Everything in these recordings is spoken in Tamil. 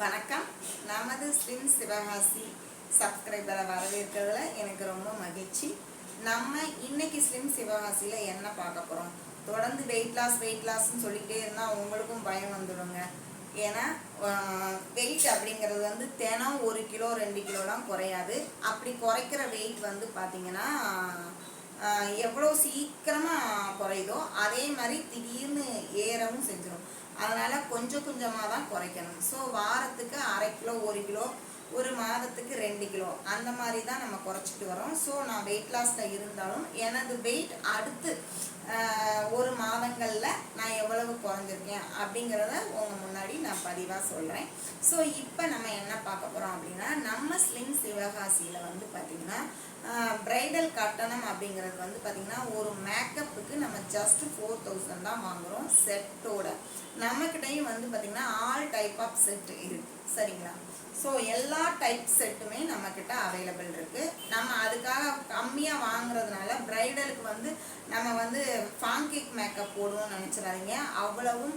வணக்கம். நமது ஸ்லிம் சிவகாசி சப்ஸ்கிரைபரை வரவேற்கிறதுல எனக்கு ரொம்ப மகிழ்ச்சி. நம்ம இன்னைக்கு ஸ்லிம் சிவகாசியில் என்ன பார்க்க போகிறோம் தொடர்ந்து வெயிட் லாஸ் வெயிட் லாஸ்ன்னு சொல்லிகிட்டே இருந்தால் உங்களுக்கும் பயம் வந்துடுங்க. ஏன்னா வெயிட் அப்படிங்கிறது வந்து தினம் ஒரு கிலோ ரெண்டு கிலோலாம் குறையாது. அப்படி குறைக்கிற வெயிட் வந்து பார்த்திங்கன்னா எவ்வளோ சீக்கிரமாக குறையுதோ அதே மாதிரி திடீர்னு ஏறவும் செஞ்சிடும் அதனால் கொஞ்சம் கொஞ்சமாக தான் குறைக்கணும். ஸோ வாரத்துக்கு அரை கிலோ ஒரு கிலோ ஒரு மாதத்துக்கு ரெண்டு கிலோ அந்த மாதிரி தான் நம்ம குறைச்சிட்டு வரோம். ஸோ நான் வெயிட் லாஸில் இருந்தாலும் எனது வெயிட் அடுத்து ஒரு மாதங்களில் நான் எவ்வளவு குறைஞ்சிருக்கேன் அப்படிங்கிறத உங்கள் முன்னாடி நான் பதிவாக சொல்கிறேன் ஸோ இப்போ நம்ம என்ன பார்க்க போகிறோம் அப்படின்னா நம்ம ஸ்லிம் சிவகாசியில் வந்து பார்த்திங்கன்னா பிரைடல் கட்டணம் அப்படிங்கிறது வந்து பார்த்திங்கன்னா ஒரு மேக்கப்புக்கு நம்ம ஜஸ்ட் ஃபோர் தௌசண்ட் தான் வாங்குகிறோம் செட்டோட நம்மக்கிட்டையும் வந்து பார்த்திங்கன்னா ஆல் டைப் ஆஃப் செட் இருக்குது சரிங்களா? ஸோ எல்லா டைப் செட்டுமே நம்மக்கிட்ட அவைலபிள் இருக்குது நம்ம அதுக்காக கம்மியாக வாங்குறதுனால பிரைடலுக்கு வந்து நம்ம வந்து ஃபாங்கிக் மேக்கப் போடுவோம்னு நினச்சிடாதீங்க. அவ்வளவும்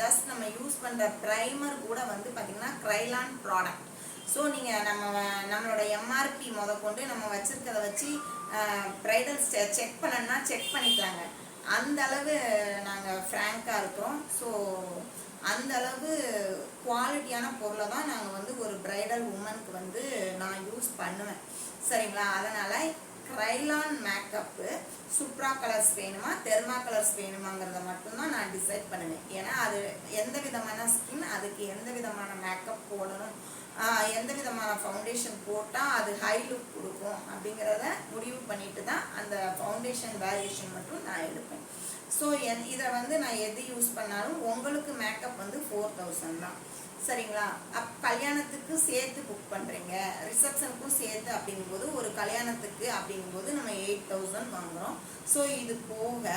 ஜஸ்ட் நம்ம யூஸ் பண்ணுற ப்ரைமர் கூட வந்து பார்த்திங்கன்னா க்ரைலான் ப்ராடக்ட் ஸோ நீங்கள் நம்ம வ- நம்மளோட எம்ஆர்பி முத கொண்டு நம்ம வச்சுருக்கத வச்சு ப்ரைடல்ஸ் செக் பண்ணணும்னா செக் பண்ணிக்கலாங்க. அந்த அளவு நாங்கள் ஃப்ராங்காக இருக்கிறோம். ஸோ அந்த அளவு குவாலிட்டியான பொருளை தான் நாங்கள் வந்து ஒரு ப்ரைடல் உமனுக்கு வந்து நான் யூஸ் பண்ணுவேன். சரிங்களா? அதனால் க்ரைலான் மேக்கப்பு சுப்ரா கலர்ஸ் வேணுமா தெர்மா கலர்ஸ் வேணுமாங்கிறத மட்டும்தான் நான் டிசைட் பண்ணுவேன். ஏன்னா அது எந்த விதமான ஸ்கின் அதுக்கு எந்த விதமான மேக்கப் போடணும் எந்த விதமான ஃபவுண்டேஷன் போட்டால் அது ஹை லுக் கொடுக்கும் அப்படிங்கிறத முடிவு பண்ணிட்டு தான் அந்த ஃபவுண்டேஷன் வேரியேஷன் மட்டும் நான் எடுப்பேன். ஸோ என் இதை வந்து நான் எது யூஸ் பண்ணாலும் உங்களுக்கு மேக்கப் வந்து ஃபோர் தௌசண்ட் தான். சரிங்களா? அப் கல்யாணத்துக்கு சேர்த்து புக் பண்ணுறீங்க ரிசப்ஷனுக்கும் சேர்த்து அப்படிங்கும்போது ஒரு கல்யாணத்துக்கு அப்படிங்கும்போது நம்ம எயிட் தௌசண்ட் வாங்குகிறோம் ஸோ இது போக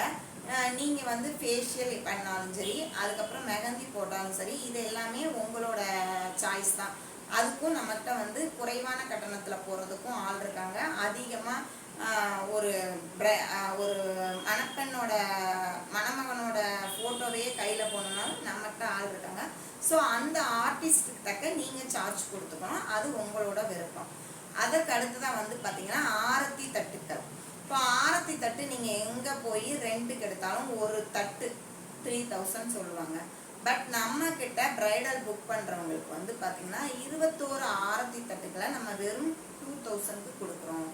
நீங்கள் வந்து ஃபேஷியல் பண்ணாலும் சரி அதுக்கப்புறம் மெஹந்தி போட்டாலும் சரி இது எல்லாமே உங்களோட சாய்ஸ் தான். அதுக்கும் நம்மகிட்ட வந்து குறைவான கட்டணத்தில் போகிறதுக்கும் ஆள் இருக்காங்க. அதிகமாக ஒரு ஒரு மணப்பெண்ணோட மணமகனோட ஃபோட்டோவையே கையில் போடணுன்னாலும் நம்மகிட்ட ஆள் இருக்காங்க. ஸோ அந்த ஆர்டிஸ்ட்டுக்கு தக்க நீங்கள் சார்ஜ் கொடுத்துக்கணும். அது உங்களோட விருப்பம். அதற்கு அடுத்ததான் வந்து பார்த்தீங்கன்னா ஆரத்தி தட்டுக்கள். இப்போ ஆரத்தி தட்டு நீங்கள் எங்கே போய் ரெண்டுக்கு எடுத்தாலும் ஒரு தட்டு த்ரீ தௌசண்ட் சொல்லுவாங்க. பட் நம்ம கிட்ட பிரைடல் புக் பண்ணுறவங்களுக்கு வந்து பார்த்திங்கன்னா இருபத்தோரு ஆரத்தி தட்டுக்களை நம்ம வெறும் டூ தௌசண்ட்க்கு கொடுக்குறோம்.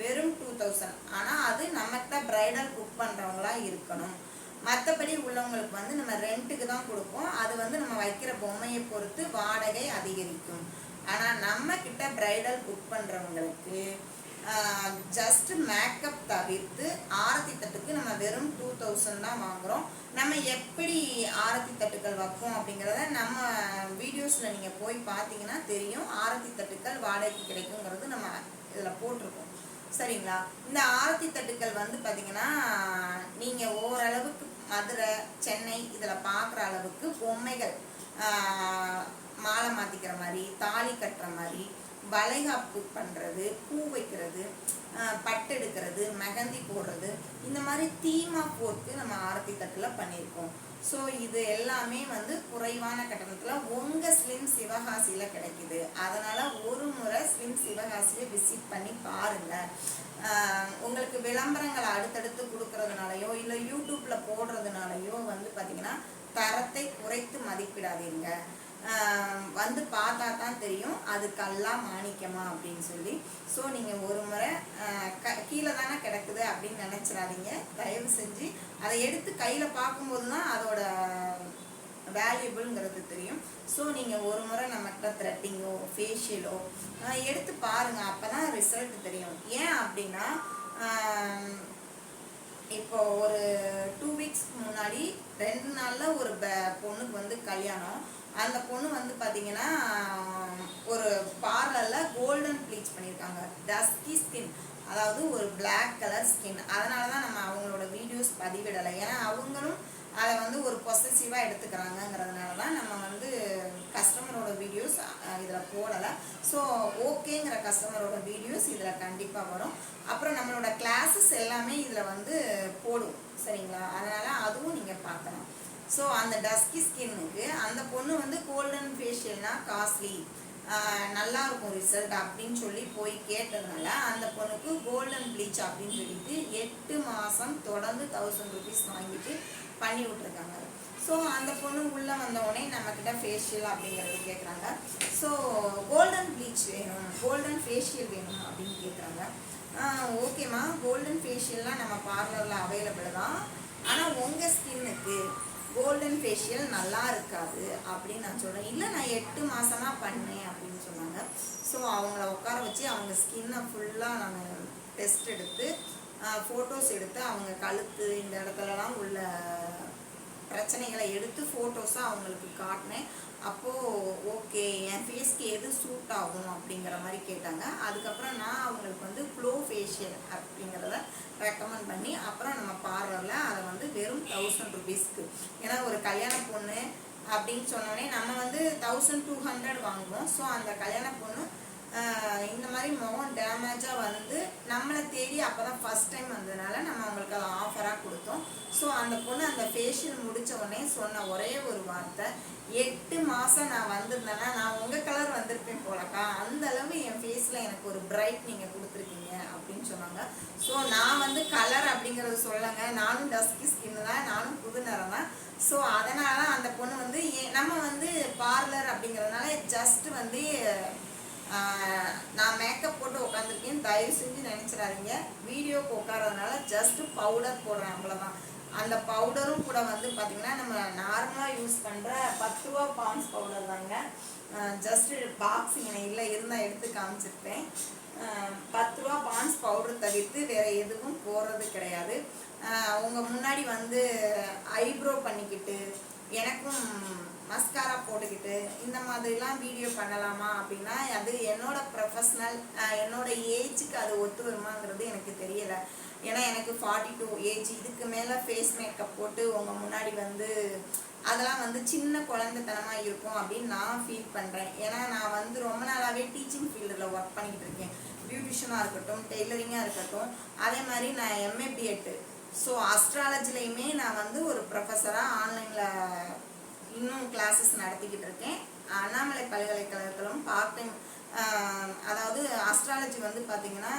வெறும் டூ தௌசண்ட் ஆனால் அது நம்மகிட்ட பிரைடல் புக் பண்ணுறவங்களா இருக்கணும். மற்றபடி உள்ளவங்களுக்கு வந்து நம்ம ரெண்ட்டுக்கு தான் கொடுப்போம். அது வந்து நம்ம வைக்கிற பொம்மையை பொறுத்து வாடகை அதிகரிக்கும். ஆனால் நம்ம கிட்ட பிரைடல் புக் பண்ணுறவங்களுக்கு ஜஸ்ட் மேக்கப் தவிர்த்து ஆரத்தி தட்டுக்கு நம்ம வெறும் டூ தௌசண்ட் தான் வாங்குகிறோம் நம்ம எப்படி ஆரத்தி தட்டுக்கள் வைப்போம் அப்படிங்கிறத நம்ம வீடியோஸில் நீங்கள் போய் பார்த்தீங்கன்னா தெரியும். ஆரத்தி தட்டுக்கள் வாடகைக்கு கிடைக்குங்கிறது நம்ம இதில் போட்டிருக்கோம். சரிங்களா? இந்த ஆரத்தி தட்டுக்கள் வந்து பார்த்தீங்கன்னா நீங்கள் ஓரளவுக்கு மதுரை சென்னை இதில் பார்க்குற அளவுக்கு பொம்மைகள் மாலை மாற்றிக்கிற மாதிரி தாலி கட்டுற மாதிரி வளைகாப்பு பண்ணுறது பூ வைக்கிறது பட்டு எடுக்கிறது மெகந்தி போடுறது இந்த மாதிரி தீமா போட்டு நம்ம ஆரத்தி தட்டில் பண்ணியிருக்கோம். ஸோ இது எல்லாமே வந்து குறைவான கட்டணத்தில் உங்கள் ஸ்லிம் சிவகாசியில் கிடைக்குது. அதனால் ஒரு முறை ஸ்லிம் சிவகாசியை விசிட் பண்ணி பாருங்கள் உங்களுக்கு விளம்பரங்களை அடுத்தடுத்து கொடுக்கறதுனாலையோ இல்லை யூடியூப்பில் போடுறதுனாலையோ வந்து பார்த்திங்கன்னா தரத்தை குறைத்து மதிப்பிடாதீங்க. வந்து பார்த்தா தான் தெரியும் அது கல்லா மாணிக்கமா அப்படின்னு சொல்லி. ஸோ நீங்கள் ஒரு முறை க கீழே தானே கிடக்குது அப்படின்னு நினச்சிடாதீங்க. தயவு செஞ்சு அதை எடுத்து கையில் பார்க்கும்போது தான் அதோட வேல்யூபிள்ங்கிறது தெரியும். ஸோ நீங்கள் ஒரு முறை நம்மகிட்ட த்ரெட்டிங்கோ ஃபேஷியலோ எடுத்து பாருங்கள் அப்போ தான் ரிசல்ட் தெரியும். ஏன் அப்படின்னா இப்போ ஒரு டூ வீக்ஸ் முன்னாடி ரெண்டு நாளில் ஒரு பொண்ணுக்கு வந்து கல்யாணம். அந்த பொண்ணு வந்து பார்த்தீங்கன்னா ஒரு பார்லரில் கோல்டன் ப்ளீச் பண்ணியிருக்காங்க டஸ்கி ஸ்கின் அதாவது ஒரு பிளாக் கலர் ஸ்கின் அதனால தான் நம்ம அவங்களோட வீடியோஸ் பதிவிடலை. ஏன்னா அவங்களும் அதை வந்து ஒரு பொசசிவாக எடுத்துக்கிறாங்கங்கிறதுனால தான் நம்ம வந்து கஸ்டமரோட வீடியோஸ் இதில் போடலை. ஸோ ஓகேங்கிற கஸ்டமரோட வீடியோஸ் இதில் கண்டிப்பாக வரும். அப்புறம் நம்மளோட கிளாஸஸ் எல்லாமே இதில் வந்து போடும். சரிங்களா? அதனால் அதுவும் நீங்கள் பார்க்கலாம் ஸோ அந்த டஸ்கி ஸ்கின்னுக்கு அந்த பொண்ணு வந்து கோல்டன் ஃபேஷியல்னால் காஸ்ட்லி நல்லா இருக்கும் ரிசல்ட் அப்படின்னு சொல்லி போய் கேட்டதுனால அந்த பொண்ணுக்கு கோல்டன் ப்ளீச் அப்படின்னு சொல்லிட்டு எட்டு மாதம் தொடர்ந்து தௌசண்ட் ருபீஸ் வாங்கிட்டு பண்ணி விட்ருக்காங்க ஸோ அந்த பொண்ணு உள்ளே வந்த உடனே நம்மக்கிட்ட ஃபேஷியல் அப்படிங்கிறது கேட்குறாங்க ஸோ கோல்டன் ப்ளீச் வேணும் கோல்டன் ஃபேஷியல் வேணும் அப்படின்னு கேட்குறாங்க ஓகேம்மா கோல்டன் ஃபேஷியல்லாம் நம்ம பார்லரில் அவைலபிள் தான். ஆனால் உங்கள் ஸ்கின்னுக்கு கோல்டன் ஃபேஷியல் நல்லா இருக்காது அப்படின்னு நான் சொல்கிறேன் இல்லை நான் எட்டு மாதமாக பண்ணேன் அப்படின்னு சொன்னாங்க. ஸோ அவங்கள உட்கார வச்சு அவங்க ஸ்கின்னை ஃபுல்லாக நான் டெஸ்ட் எடுத்து ஃபோட்டோஸ் எடுத்து அவங்க கழுத்து இந்த இடத்துலலாம் உள்ள பிரச்சனைகளை எடுத்து ஃபோட்டோஸாக அவங்களுக்கு காட்டினேன். அப்போது ஓகே என் ஃபேஸ்க்கு எது சூட் ஆகும் அப்படிங்கிற மாதிரி கேட்டாங்க. அதுக்கப்புறம் நான் அவங்களுக்கு வந்து க்ளோ ஃபேஷியல் அப்படிங்கிறத ரெக்கமெண்ட் பண்ணி அப்புறம் நம்ம பார்லரில் அதை வந்து வெறும் தௌசண்ட் ருபீஸ்க்கு ஏன்னா ஒரு கல்யாண பொண்ணு அப்படின்னு சொன்னோடனே நம்ம வந்து தௌசண்ட் டூ ஹண்ட்ரட் வாங்குவோம். ஸோ அந்த கல்யாண பொண்ணு இந்த மாதிரி முகம் டேமேஜாக வந்து நம்மளை தேடி அப்போ தான் ஃபஸ்ட் டைம் வந்ததுனால நம்ம அவங்களுக்கு அதை ஆஃபராக கொடுத்தோம். ஸோ அந்த பொண்ணு அந்த ஃபேஷியல் முடித்த உடனே சொன்ன ஒரே ஒரு வார்த்தை எட்டு மாதம் நான் வந்திருந்தேன்னா நான் உங்கள் கலர் வந்திருப்பேன் போலக்கா. அந்த அளவு என் ஃபேஸில் எனக்கு ஒரு பிரைட் நீங்கள் கொடுத்துருக்கீங்க அப்படின்னு சொன்னாங்க. ஸோ நான் வந்து கலர் அப்படிங்கிறது சொல்லலைங்க நானும் டஸ்கி ஸ்கின்னு தான் நானும் புது நிறம் தான். ஸோ அதனால அந்த பொண்ணு வந்து நம்ம வந்து பார்லர் அப்படிங்கிறதுனால ஜஸ்ட் வந்து நான் மேக்கப் போட்டு உட்காந்துருக்கேன் தயவு செஞ்சு நினச்சிடாதீங்க. வீடியோக்கு உட்காரதுனால ஜஸ்ட் பவுடர் போடுறேன் அவ்வளோதான் அந்த பவுடரும் கூட வந்து பார்த்திங்கன்னா நம்ம நார்மலாக யூஸ் பண்ணுற பத்து ரூபா பான்ஸ் பவுடர் தாங்க. ஜஸ்ட்டு பாக்ஸ் இங்கே இல்லை இருந்தால் எடுத்து காமிச்சிருப்பேன். பத்து ரூபா பான்ஸ் பவுடர் தவிர்த்து வேறு எதுவும் போடுறது கிடையாது. உங்கள் முன்னாடி வந்து ஐப்ரோ பண்ணிக்கிட்டு எனக்கும் மஸ்காரா போட்டுக்கிட்டு இந்த மாதிரிலாம் வீடியோ பண்ணலாமா அப்படின்னா அது என்னோட ப்ரொஃபஷ்னல் என்னோட ஏஜுக்கு அது ஒத்து வருமாங்கிறது எனக்கு தெரியல. ஏன்னா எனக்கு ஃபார்ட்டி டூ ஏஜ் இதுக்கு மேலே ஃபேஸ் மேக்கப் போட்டு உங்கள் முன்னாடி வந்து அதெல்லாம் வந்து சின்ன குழந்தைத்தனமாக இருக்கும் அப்படின்னு நான் ஃபீல் பண்ணுறேன் ஏன்னா நான் வந்து ரொம்ப நாளாகவே டீச்சிங் ஃபீல்டில் ஒர்க் பண்ணிக்கிட்டு இருக்கேன். பியூட்டிஷனாக இருக்கட்டும் டெய்லரிங்காக இருக்கட்டும் அதே மாதிரி நான் எம்ஏ பிஎட்டு ஸோ அஸ்ட்ராலஜிலையுமே நான் வந்து ஒரு ப்ரொஃபஸராக ஆன்லைனில் இன்னும் கிளாஸஸ் நடத்திக்கிட்டு இருக்கேன். அண்ணாமலை பல்கலைக்கழகத்திலும் பார்ட் டைம் அதாவது அஸ்ட்ராலஜி வந்து பார்த்தீங்கன்னா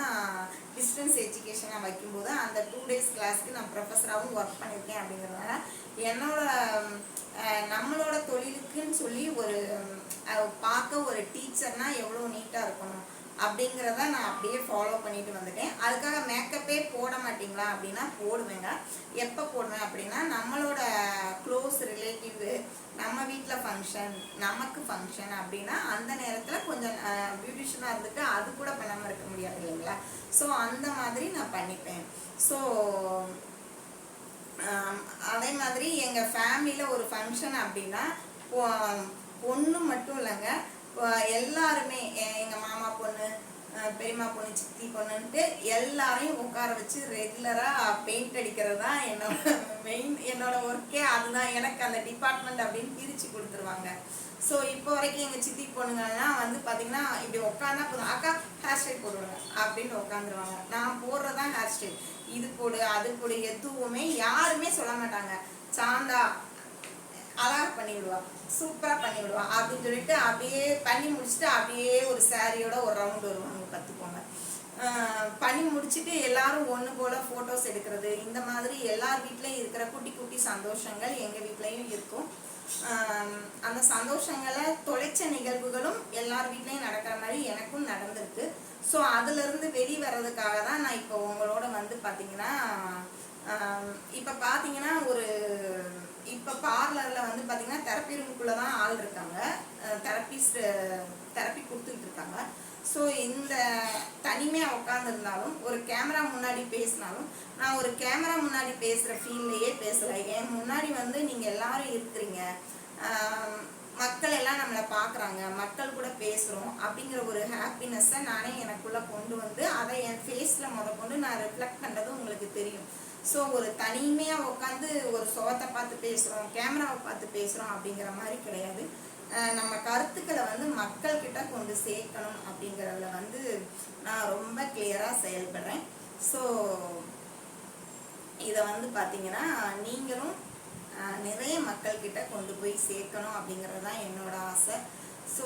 டிஸ்டன்ஸ் எஜுகேஷனாக வைக்கும்போது அந்த டூ டேஸ் கிளாஸ்க்கு நான் ப்ரொஃபஸராகவும் ஒர்க் பண்ணியிருக்கேன் அப்படிங்கிறதுனால என்னோட நம்மளோட தொழிலுக்குன்னு சொல்லி ஒரு பார்க்க ஒரு டீச்சர்னால் எவ்வளோ நீட்டாக இருக்கணும். அப்படிங்கிறத நான் அப்படியே ஃபாலோ பண்ணிட்டு வந்துட்டேன். அதுக்காக மேக்கப்பே போட மாட்டிங்களா அப்படின்னா போடுவேங்க. எப்போ போடுவேன் அப்படின்னா நம்மளோட க்ளோஸ் ரிலேட்டிவ் நம்ம வீட்டில் ஃபங்க்ஷன் நமக்கு ஃபங்க்ஷன் அப்படின்னா அந்த நேரத்தில் கொஞ்சம் பியூட்டிஷனாக இருந்துட்டு அது கூட பண்ணாமல் இருக்க முடியாது இல்லைங்களா? ஸோ அந்த மாதிரி நான் பண்ணிப்பேன். ஸோ அதே மாதிரி எங்கள் ஃபேமிலியில் ஒரு ஃபங்க்ஷன் அப்படின்னா பொண்ணு மட்டும் இல்லைங்க. எல்லாருமே எங்கள் மாமா பொண்ணு பெரியம்மா பொண்ணு சித்தி பொண்ணுன்ட்டு எல்லாரையும் உட்கார வச்சு ரெகுலராக பெயிண்ட் அடிக்கிறது தான் என்னோட மெயின் என்னோட ஒர்க்கே அதுதான். எனக்கு அந்த டிபார்ட்மெண்ட் அப்படின்னு பிரித்து கொடுத்துருவாங்க. ஸோ இப்போ வரைக்கும் எங்கள் சித்தி பொண்ணுங்கள்லாம் வந்து பார்த்தீங்கன்னா இப்படி உட்காந்தா போதும். அக்கா ஹேர் ஸ்டைல் போடுவாங்க அப்படின்னு உட்காந்துருவாங்க நான் போடுறது தான் ஹேர் ஸ்டைல் இது போடு அது போடு எதுவுமே யாருமே சொல்ல மாட்டாங்க. சாந்தா அழகா பண்ணி சூப்பராக சூப்பரா பண்ணி விடுவான் அப்படின்னு சொல்லிட்டு அப்படியே பண்ணி முடிச்சுட்டு அப்படியே ஒரு சாரியோட ஒரு ரவுண்ட் வருவாங்க பார்த்துக்கோங்க பண்ணி முடிச்சுட்டு எல்லாரும் ஒன்று போல் ஃபோட்டோஸ் எடுக்கிறது இந்த மாதிரி எல்லார் வீட்லேயும் இருக்கிற குட்டி குட்டி சந்தோஷங்கள் எங்கள் வீட்லேயும் இருக்கும். அந்த சந்தோஷங்களை தொலைச்ச நிகழ்வுகளும் எல்லார் வீட்லேயும் நடக்கிற மாதிரி எனக்கும் நடந்திருக்கு. ஸோ அதுலேருந்து வெளி வர்றதுக்காக தான் நான் இப்போ உங்களோட வந்து பார்த்தீங்கன்னா இப்போ பார்த்தீங்கன்னா ஒரு இப்போ பார்லரில் வந்து பார்த்தீங்கன்னா தெரப்பி ரூமுக்குள்ளே தான் ஆள் இருக்காங்க. தெரப்பிஸ்ட் தெரப்பி கொடுத்துக்கிட்டு இருக்காங்க. ஸோ இந்த தனிமையாக உட்காந்துருந்தாலும் ஒரு கேமரா முன்னாடி பேசினாலும் நான் ஒரு கேமரா முன்னாடி பேசுகிற ஃபீல்லையே பேசலை. என் முன்னாடி வந்து நீங்கள் எல்லாரும் இருக்கிறீங்க. மக்கள் எல்லாம் நம்மளை பார்க்குறாங்க மக்கள் கூட பேசுகிறோம் அப்படிங்கிற ஒரு ஹாப்பினஸ்ஸை நானே எனக்குள்ளே கொண்டு வந்து அதை என் ஃபேஸில் முத கொண்டு நான் ரிஃப்ளெக்ட் பண்ணுறது உங்களுக்கு தெரியும். ஸோ ஒரு தனிமையாக உட்காந்து ஒரு சுகத்தை பார்த்து பேசுகிறோம் கேமராவை பார்த்து பேசுகிறோம் அப்படிங்கிற மாதிரி கிடையாது. நம்ம கருத்துக்களை வந்து மக்கள்கிட்ட கொண்டு சேர்க்கணும் அப்படிங்கிறதுல வந்து நான் ரொம்ப கிளியராக செயல்படுறேன். ஸோ இதை வந்து பார்த்தீங்கன்னா நீங்களும் நிறைய மக்கள்கிட்ட கொண்டு போய் சேர்க்கணும் அப்படிங்கிறது தான் என்னோட ஆசை. ஸோ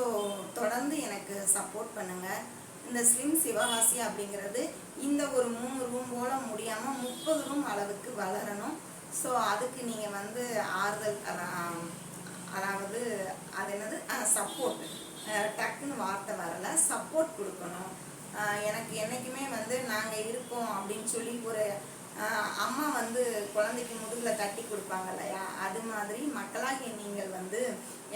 தொடர்ந்து எனக்கு சப்போர்ட் பண்ணுங்கள் இந்த ஸ்லிம் சிவகாசி அப்படிங்கிறது இந்த ஒரு மூணு ரூம் போல முடியாமல் முப்பது ரூம் அளவுக்கு வளரணும். ஸோ அதுக்கு நீங்கள் வந்து ஆறுதல் அதாவது அது என்னது? சப்போர்ட் டக்குன்னு வார்த்தை வரல. சப்போர்ட் கொடுக்கணும். எனக்கு என்றைக்குமே வந்து நாங்கள் இருக்கோம் அப்படின்னு சொல்லி ஒரு குழந்தைக்கு முதுகில் தட்டி கொடுப்பாங்க இல்லையா? அது மாதிரி மக்களாகிய நீங்கள் வந்து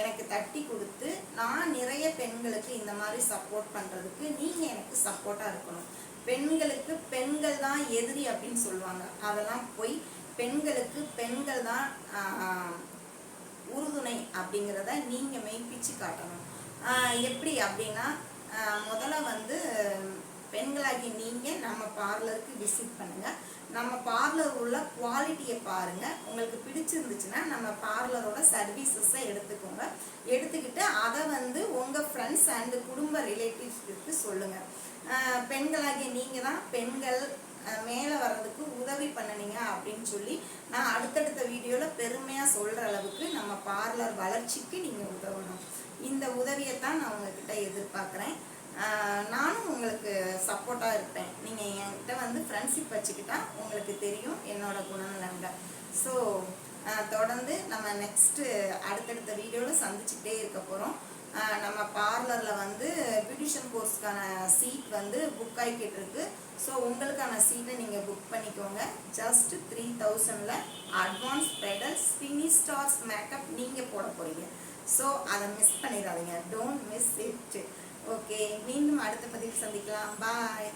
எனக்கு தட்டி கொடுத்து நான் நிறைய பெண்களுக்கு இந்த மாதிரி சப்போர்ட் பண்ணுறதுக்கு நீங்கள் எனக்கு சப்போர்ட்டாக இருக்கணும். பெண்களுக்கு பெண்கள் தான் எதிரி அப்படின்னு சொல்லுவாங்க. அதெல்லாம் போய் பெண்களுக்கு பெண்கள் தான் உறுதுணை அப்படிங்கிறத நீங்கள் மெய்ப்பிச்சு காட்டணும். எப்படி அப்படின்னா முதல்ல வந்து பெண்களாகி நீங்கள் நம்ம பார்லருக்கு விசிட் பண்ணுங்கள் நம்ம பார்லர் உள்ள குவாலிட்டியை பாருங்கள் உங்களுக்கு பிடிச்சிருந்துச்சுன்னா நம்ம பார்லரோட சர்வீசஸை எடுத்துக்கோங்க. எடுத்துக்கிட்டு அதை வந்து உங்கள் ஃப்ரெண்ட்ஸ் அண்டு குடும்ப ரிலேட்டிவ்ஸ்க்கு சொல்லுங்கள் பெண்களாகிய நீங்கள் தான் பெண்கள் மேலே வர்றதுக்கு உதவி பண்ணுனீங்க அப்படின்னு சொல்லி நான் அடுத்தடுத்த வீடியோவில் பெருமையாக சொல்கிற அளவுக்கு நம்ம பார்லர் வளர்ச்சிக்கு நீங்கள் உதவணும். இந்த உதவியை தான் நான் உங்ககிட்ட எதிர்பார்க்குறேன். நானும் உங்களுக்கு சப்போர்ட்டாக இருப்பேன். நீங்கள் என்கிட்ட வந்து ஃப்ரெண்ட்ஷிப் வச்சுக்கிட்டா உங்களுக்கு தெரியும் என்னோட குணநலன்கள். ஸோ தொடர்ந்து நம்ம நெக்ஸ்ட்டு அடுத்தடுத்த வீடியோவில் சந்திச்சுக்கிட்டே இருக்க போகிறோம் நம்ம பார்லரில் வந்து பியூட்டிஷியன் கோர்ஸ்க்கான சீட் வந்து புக் ஆகிக்கிட்டு இருக்கு ஸோ உங்களுக்கான சீட்டை நீங்கள் புக் பண்ணிக்கோங்க. ஜஸ்ட் த்ரீ தௌசண்டில் அட்வான்ஸ் ப்ரைடல் ஸ்பினி ஸ்டார்ஸ் மேக்கப் நீங்கள் போட போகிறீங்க ஸோ அதை மிஸ் பண்ணிடாதீங்க. டோன்ட் மிஸ் இட் ஓகே மீண்டும் அடுத்த பதிவு சந்திக்கலாம். பாய்